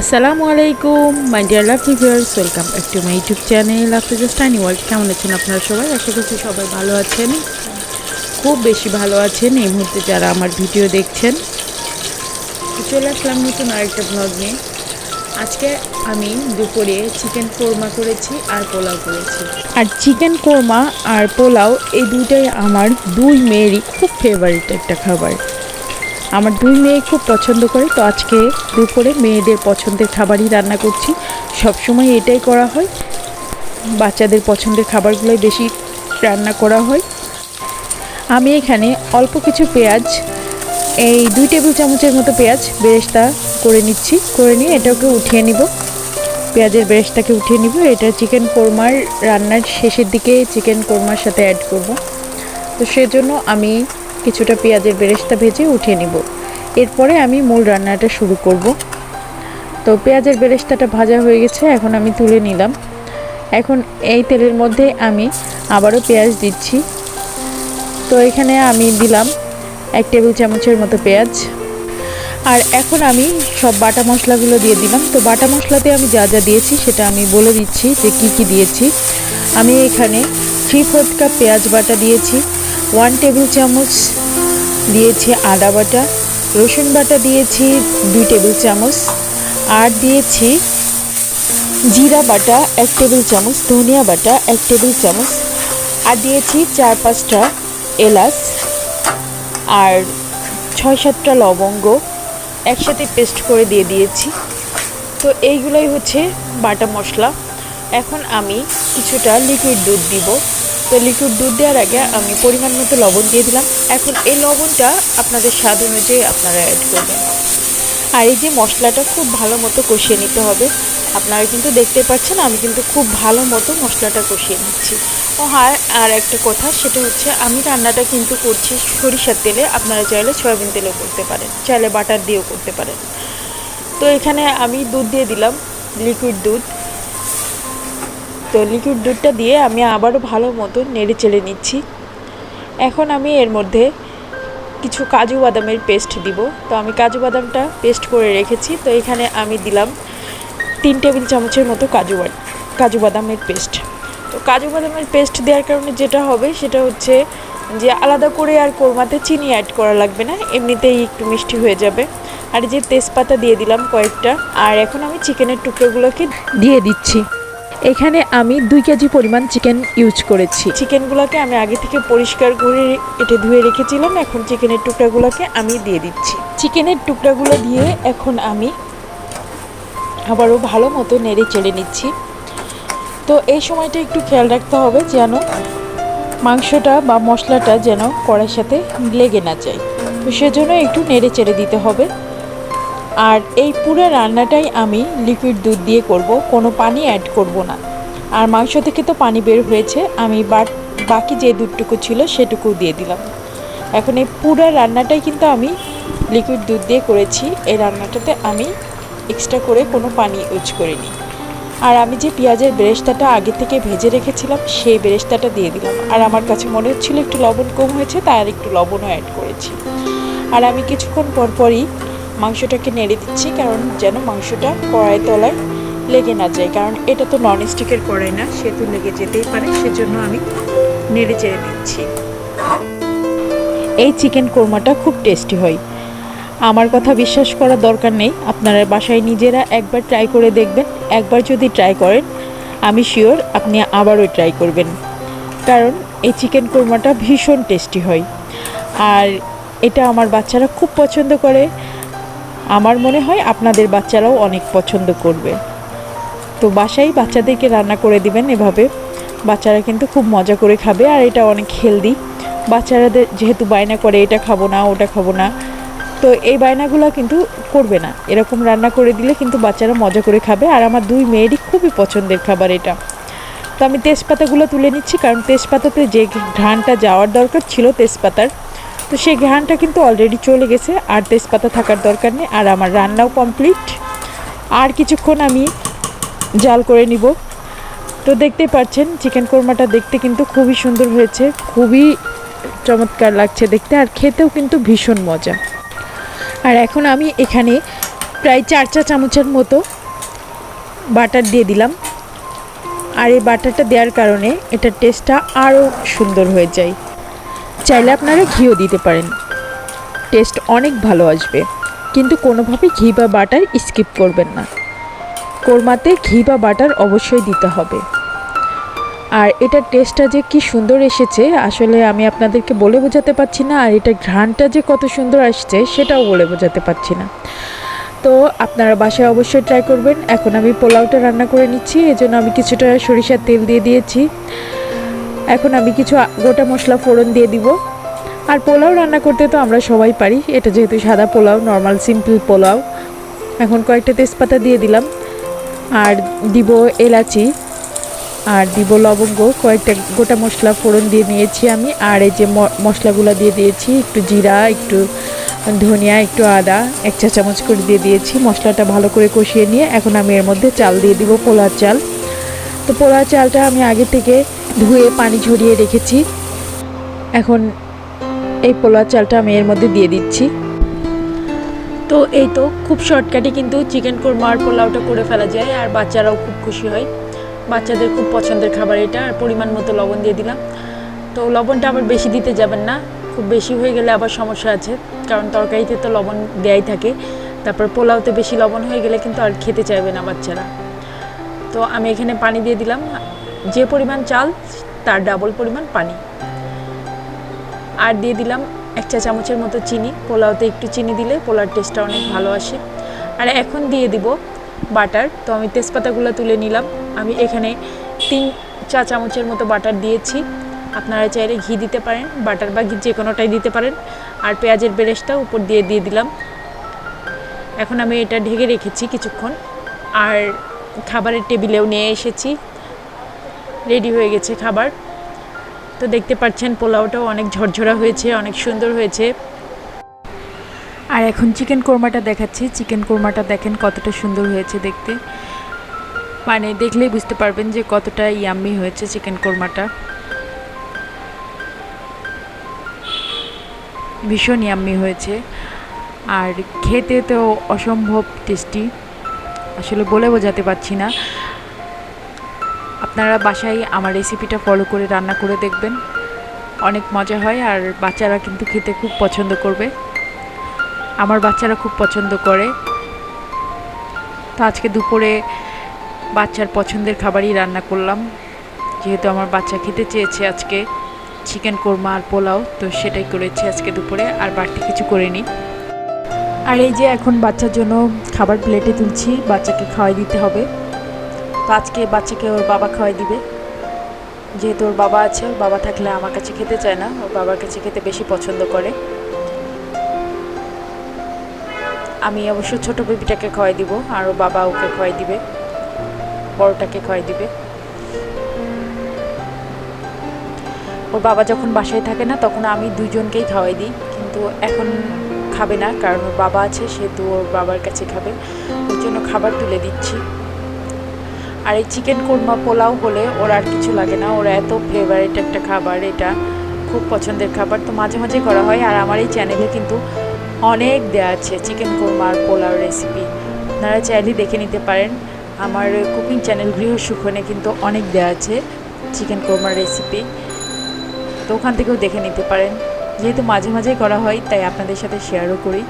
আসসালামু আলাইকুম my dear love viewers welcome back to my YouTube channel after just tiny world কেমন আছেন আপনারা সবাই? আশা করছি সবাই ভালো আছেন। খুব বেশি ভালো আছেন এই মুহূর্তে যারা আমার ভিডিও দেখছেন। চলে আসলাম নতুন আরেকটা ব্লগ নিয়ে। আজকে আমি দুপুরে চিকেন কোরমা করেছি আর পোলাও করেছি। আর চিকেন কোরমা আর পোলাও, এই দুইটাই আমার দুই মেয়েরই খুব ফেভারিট একটা খাবার। আমার দুই মেয়ে খুব পছন্দ করে, তো আজকে দুপুরে মেয়েদের পছন্দের খাবারই রান্না করছি। সব সময় এটাই করা হয়, বাচ্চাদের পছন্দের খাবারগুলোই বেশি রান্না করা হয়। আমি এখানে অল্প কিছু পেঁয়াজ, এই দুই টেবিল চামচের মতো পেঁয়াজ বেরেস্তা করে নিচ্ছি, করে নিয়ে এটাকে উঠিয়ে নিব। পেঁয়াজের বেরেস্তাকে উঠিয়ে নিব, এটা চিকেন কোরমার রান্নার শেষের দিকে চিকেন কোরমার সাথে অ্যাড করব। তো সেজন্য আমি কিছুটা পেঁয়াজের বেরেস্তা ভেজে উঠিয়ে নিব। এরপরে আমি মূল রান্নাটা শুরু করব। তো পেঁয়াজের বেরেস্তাটা ভাজা হয়ে গেছে, এখন আমি তুলে নিলাম। এখন এই তেলের মধ্যে আমি আবারও পেঁয়াজ দিচ্ছি। তো এখানে আমি দিলাম এক টেবিল চামচের মতো পেঁয়াজ। আর এখন আমি সব বাটা মশলাগুলো দিয়ে দিলাম। তো বাটা মশলাতে আমি যা যা দিয়েছি সেটা আমি বলে দিচ্ছি যে কি কি দিয়েছি। আমি এখানে থ্রি ফোর্থ কাপ পেঁয়াজ বাটা দিয়েছি। ওয়ান টেবিল চামচ দিয়েছি আদা বাটা, রসুন বাটা দিয়েছি দুই টেবিল চামচ, আর দিয়েছি জিরা বাটা এক টেবিল চামচ, ধনিয়া বাটা এক টেবিল চামচ, আর দিয়েছি চার পাঁচটা এলাচ, আর ছয় সাতটা লবঙ্গ একসাথে পেস্ট করে দিয়ে দিয়েছি। তো এইগুলোই হচ্ছে বাটা মশলা। এখন আমি কিছুটা লিকুইড দুধ দিব। তো লিকুইড দুধ দেওয়ার আগে আমি পরিমাণ মতো লবণ দিয়ে দিলাম। এখন এই লবণটা আপনাদের স্বাদ অনুযায়ী আপনারা অ্যাড করবেন। আর এই যে মশলাটা খুব ভালো মতো কষিয়ে নিতে হবে। আপনারা কিন্তু দেখতে পাচ্ছেন আমি কিন্তু খুব ভালো মতো মশলাটা কষিয়ে নিচ্ছি। ও হ্যাঁ আর একটা কথা, সেটা হচ্ছে আমি রান্নাটা কিন্তু করছি সরিষার তেলে। আপনারা চাইলে সয়াবিন তেলেও করতে পারেন, চাইলে বাটার দিয়েও করতে পারেন। তো এখানে আমি দুধ দিয়ে দিলাম, লিকুইড দুধ। তো লিকুইড দুধটা দিয়ে আমি আবারও ভালো মতো নেড়ে চেড়ে নিচ্ছি। এখন আমি এর মধ্যে কিছু কাজু বাদামের পেস্ট দিব। তো আমি কাজু বাদামটা পেস্ট করে রেখেছি। তো এখানে আমি দিলাম তিন টেবিল চামচের মতো কাজু কাজু বাদামের পেস্ট। তো কাজু বাদামের পেস্ট দেওয়ার কারণে যেটা হবে সেটা হচ্ছে যে আলাদা করে আর কোরমাতে চিনি অ্যাড করা লাগবে না। এমনিতেই একটু মিষ্টি হয়ে যাবে। আর যে তেজপাতা দিয়ে দিলাম কয়েকটা। আর এখন আমি চিকেনের টুকরোগুলোকে দিয়ে দিচ্ছি। এখানে আমি দুই কেজি পরিমাণ চিকেন ইউজ করেছি। চিকেনগুলোকে আমি আগে থেকে পরিষ্কার করে কেটে ধুয়ে রেখেছিলাম, এখন চিকেনের টুকরাগুলোকে আমি দিয়ে দিচ্ছি। চিকেনের টুকরাগুলো দিয়ে এখন আমি আবারও ভালো মতো নেড়ে চেড়ে নিচ্ছি। তো এই সময়টা একটু খেয়াল রাখতে হবে যেন মাংসটা বা মশলাটা যেন কড়াইয়ের সাথে লেগে না যায়। তো সেজন্য একটু নেড়ে চেড়ে দিতে হবে। আর এই পুরো রান্নাটাই আমি লিকুইড দুধ দিয়ে করব, কোনো পানি অ্যাড করব না। আর মাংস থেকে তো পানি বের হয়েছে, আমি বাকি যে দুধটুকু ছিল সেটুকু দিয়ে দিলাম। এখন এই পুরো রান্নাটাই কিন্তু আমি লিকুইড দুধ দিয়ে করেছি, এই রান্নাটাতে আমি এক্সট্রা করে কোনো পানি ইউজ করিনি। আর আমি যে পেঁয়াজের বেরেস্তাটা আগে থেকে ভেজে রেখেছিলাম, সেই বেরেস্তাটা দিয়ে দিলাম। আর আমার কাছে মনে হচ্ছিল একটু লবণ কম হয়েছে, তাই আর একটু লবণও অ্যাড করেছি। আর আমি কিছুক্ষণ পর পরই মাংসটাকে নেড়ে দিচ্ছি, কারণ যেন মাংসটা কড়াই তলায় লেগে না যায়। কারণ এটা তো নন স্টিকের কড়াই না সে তো লেগে যেতেই পারে, সেজন্য আমি নেড়ে চেড়ে দিচ্ছি। এই চিকেন কোরমাটা খুব টেস্টি হয়। আমার কথা বিশ্বাস করার দরকার নেই, আপনারা বাসায় নিজেরা একবার ট্রাই করে দেখবেন। একবার যদি ট্রাই করেন, আমি শিওর আপনি আবারও ট্রাই করবেন। কারণ এই চিকেন কোরমাটা ভীষণ টেস্টি হয়। আর এটা আমার বাচ্চারা খুব পছন্দ করে। আমার মনে হয় আপনাদের বাচ্চারাও অনেক পছন্দ করবে। তো বাসায় বাচ্চাদেরকে রান্না করে দিবেন এভাবে। বাচ্চারা কিন্তু খুব মজা করে খাবে আর এটা অনেক হেলদি। বাচ্চারাদের যেহেতু বায়না করে, এটা খাব না, ওটা খাব না। তো এই বায়নাগুলো কিন্তু করবে না। এরকম রান্না করে দিলে কিন্তু বাচ্চারা মজা করে খাবে। আর আমার দুই মেয়েরই খুবই পছন্দের খাবার এটা। তো আমি তেজপাতাগুলো তুলে নিচ্ছি, কারণ তেজপাতাতে যে ঘ্রাণটা যাওয়ার দরকার ছিল তেজপাতার। তো সেই ঘ্রাণটা কিন্তু অলরেডি চলে গেছে, আর তেজপাতা থাকার দরকার নেই, আর আমার রান্নাও কমপ্লিট আর কিছুক্ষণ আমি জাল করে নিব। তো দেখতেই পাচ্ছেন চিকেন কোরমাটা দেখতে কিন্তু খুবই সুন্দর হয়েছে, খুবই চমৎকার লাগছে দেখতে, আর খেতেও কিন্তু ভীষণ মজা। আর এখন আমি এখানে প্রায় চার চা চামচের মতো বাটার দিয়ে দিলাম। আর এই বাটারটা দেওয়ার কারণে এটার টেস্টটা আরও সুন্দর হয়ে যায়। চাইলে আপনারা ঘিও দিতে পারেন। টেস্ট অনেক ভালো আসবে, কিন্তু কোনোভাবে ঘি বা বাটার স্কিপ করবেন না। কোরমাতে ঘি বা বাটার অবশ্যই দিতে হবে। আর এটার টেস্টটা যে কি সুন্দর এসেছে, আসলে আমি আপনাদেরকে বলে বোঝাতে পারছি না, আর এটা ঘ্রাণটা যে কত সুন্দর আসছে, সেটাও বলে বোঝাতে পারছি না। তো আপনারা বাসায় অবশ্যই ট্রাই করবেন। এখন আমি পোলাওটা রান্না করে নিচ্ছি, এজন্য আমি কিছুটা সরিষার তেল দিয়ে দিয়েছি। এখন আমি কিছু গোটা মশলা ফোড়ন দিয়ে দিব। আর পোলাও রান্না করতে তো আমরা সবাই পারি। এটা যেহেতু সাদা পোলাও নর্মাল সিম্পল পোলাও। এখন কয়েকটা তেজপাতা দিয়ে দিলাম। আর দিব এলাচি। আর দিব লবঙ্গ। কয়েকটা গোটা মশলা ফোড়ন দিয়ে নিয়েছি আমি। আর এই যে মশলাগুলো দিয়ে দিয়েছি, একটু জিরা, একটু ধনিয়া, একটু আদা, এক চা চামচ করে দিয়ে দিয়েছি। মশলাটা ভালো করে কষিয়ে নিয়ে এখন আমি এর মধ্যে চাল দিয়ে দিব পোলার চাল। তো পোলার চালটা আমি আগে থেকে ধুয়ে পানি ঝরিয়ে রেখেছি। এখন এই পোলার চালটা আমি এর মধ্যে দিয়ে দিচ্ছি। তো এই তো খুব শর্টকাটে কিন্তু চিকেন কোরমা আর পোলাওটা করে ফেলা যায়, আর বাচ্চারাও খুব খুশি হয়। বাচ্চাদের খুব পছন্দের খাবার এটা, আর পরিমাণ মতো লবণ দিয়ে দিলাম। তো লবণটা আবার বেশি দিতে যাবেন না, খুব বেশি হয়ে গেলে আবার সমস্যা আছে, কারণ তরকারিতে তো লবণ দেয়াই থাকে। তারপর পোলাওতে বেশি লবণ হয়ে গেলে কিন্তু আর খেতে চাইবে না বাচ্চারা। তো আমি এখানে পানি দিয়ে দিলাম যে পরিমাণ চাল, তার ডাবল পরিমাণ পানি। আর দিয়ে দিলাম এক চা চামচের মতো চিনি। পোলাওতে একটু চিনি দিলে পোলার টেস্টটা অনেক ভালো আসে। আর এখন দিয়ে দিব বাটার। তো আমি তেজপাতাগুলো তুলে নিলাম। আমি এখানে তিন চা চামচের মতো বাটার দিয়েছি। আপনারা চাইলে ঘি দিতে পারেন, বাটার বা ঘি যে কোনোটাই দিতে পারেন। আর পেঁয়াজের বেরেস্তা উপর দিয়ে দিয়ে দিলাম। এখন আমি এটা ঢেকে রেখেছি কিছুক্ষণ। আর খাবারের টেবিলেও নিয়ে এসেছি। রেডি হয়ে গেছে খাবার। তো দেখতে পাচ্ছেন, পোলাওটাও অনেক ঝরঝরা হয়েছে, অনেক সুন্দর হয়েছে। আর এখন চিকেন কোরমাটা দেখাচ্ছি। চিকেন কোরমাটা দেখেন কতটা সুন্দর হয়েছে দেখতে। মানে দেখলেই বুঝতে পারবেন যে কতটা ইয়াম্মি হয়েছে চিকেন কোরমাটা। ভীষণ ইয়াম্মি হয়েছে। আর খেতে তো অসম্ভব টেস্টি আসলে বলে বোঝাতে পারছি না। আপনারা বাসায় আমার রেসিপিটা ফলো করে রান্না করে দেখবেন। অনেক মজা হয় আর বাচ্চারা কিন্তু খেতে খুব পছন্দ করবে। আমার বাচ্চারা খুব পছন্দ করে। তো আজকে দুপুরে বাচ্চার পছন্দের খাবারই রান্না করলাম। যেহেতু আমার বাচ্চা খেতে চেয়েছে আজকে চিকেন কোরমা আর পোলাও, তো সেটাই করেছি আজকে দুপুরে, আর বাড়তি কিছু করিনি। আর এই যে এখন বাচ্চার জন্য খাবার প্লেটে তুলছি, বাচ্চাকে খাওয়াই দিতে হবে। তো আজকে বাচ্চাকে ওর বাবা খাওয়াই দিবে। যেহেতু ওর বাবা আছে, ওর বাবা থাকলে আমার কাছে খেতে চায় না, ওর বাবার কাছে খেতে বেশি পছন্দ করে। আমি অবশ্য ছোট বেবিটাকে খাওয়াই দিব, আর ওর বাবা ওকে খাওয়াই দিবে, বড়টাকে খাওয়াই দিবে। ওর বাবা যখন বাসায় থাকে না, তখন আমি দুজনকেই খাওয়াই দিই, কিন্তু এখন খাবে না, কারণ ওর বাবা আছে, সেহেতু ওর বাবার কাছে খাবে। ওর জন্য খাবার তুলে দিচ্ছি। আর এই চিকেন কোরমা পোলাও হলে ওর আর কিছু লাগে না। ওর এত ফেভারিট একটা খাবার, এটা খুব পছন্দের খাবার। তো মাঝে মাঝে করা হয় আর আমার এই চ্যানেলে কিন্তু অনেক দেওয়া আছে চিকেন কোরমা আর পোলাও রেসিপি আপনারা চাইলে দেখে নিতে পারেন। আমার কুকিং চ্যানেল গৃহ সুখনে কিন্তু অনেক দেওয়া আছে চিকেন কোরমার রেসিপি তো ওখান থেকেও দেখে নিতে পারেন। যেহেতু মাঝে মাঝেই করা হয়, তাই আপনাদের সাথে শেয়ারও করি।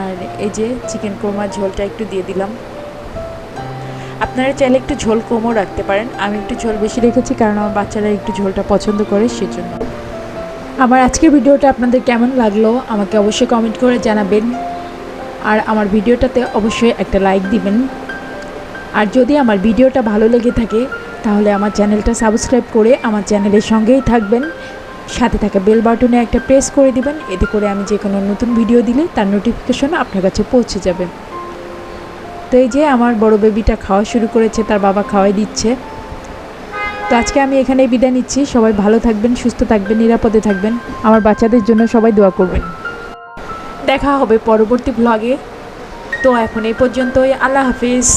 আর এই যে চিকেন কোরমার ঝোলটা একটু দিয়ে দিলাম। আপনারা চাইলে একটু ঝোল কমও রাখতে পারেন। আমি একটু ঝোল বেশি রেখেছি কারণ আমার বাচ্চারা একটু ঝোলটা পছন্দ করে সেজন্য। আমার আজকের ভিডিওটা আপনাদের কেমন লাগল আমাকে অবশ্যই কমেন্ট করে জানাবেন। আর আমার ভিডিওটাতে অবশ্যই একটা লাইক দিবেন। আর যদি আমার ভিডিওটা ভালো লেগে থাকে, তাহলে আমার চ্যানেলটা সাবস্ক্রাইব করে আমার চ্যানেলের সঙ্গেই থাকবেন। সাথে থাকা বেল বাটনে একটা প্রেস করে দিবেন। এতে করে আমি যে কোনো নতুন ভিডিও দিলে তার নোটিফিকেশন আপনার কাছে পৌঁছে যাবে। তো এই যে আমার বড় বেবিটা খাওয়া শুরু করেছে, তার বাবা খাওয়াই দিচ্ছে। তো আজকে আমি এখানে বিদায় নিচ্ছি। সবাই ভালো থাকবেন, সুস্থ থাকবেন, নিরাপদে থাকবেন। আমার বাচ্চাদের জন্য সবাই দোয়া করবেন। দেখা হবে পরবর্তী ব্লগে তো এখন এই পর্যন্তই। আল্লাহ হাফিজ।